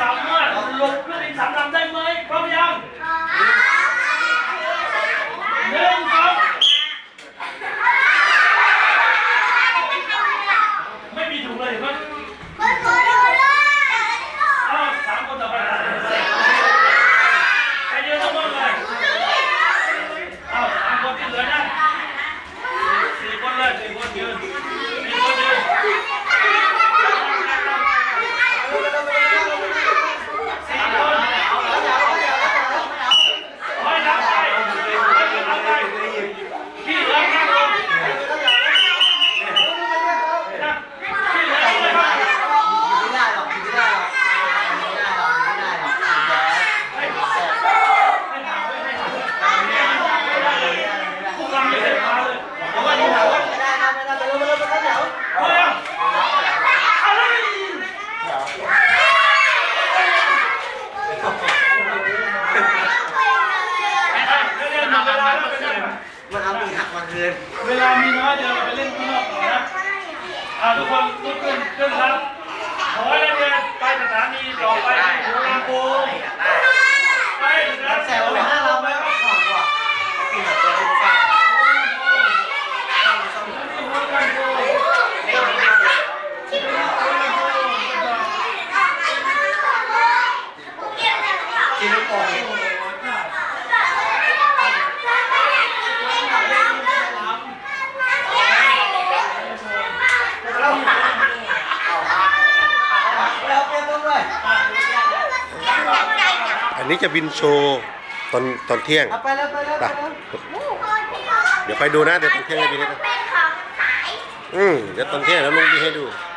สามารถหลบเครื่องบินสามลำได้ไหมพร้อมยังหนึ่งสองไม่มีถุงเลยเห็นไหมอ้าวสามคนต่อไปใครเยอะมากเลยอ้าวสามคนที่เหลืนะสี่คนเลยสี่คนยืน คืนเวลามีน้อยเดี๋ยวเราไปเล่นข้างนอกก่อนนะอ่าทุกคนลุกขึ้นขึ้นครับขอให้นักเรียนไปสถานีต่อไปหัวลำโพงไปนะ แซวไปห้าเราไหมขอบว่ะปีหักตัวให้ฟัง กินลูกโป่ง แล้วเปลี่ยนต้ องเลยอันนี้จะบินโชว์ตอนตอนเที่ยง เอาไปแล้วไปแล้วไปไปแล้วเดี๋ยวไปดูนะ เดี๋ยวตอนเที่ยงจะบินให้ดูเป็นของสายอืมเดี๋ยวตอนเที่ยงแล้วลุงบินให้ดูเ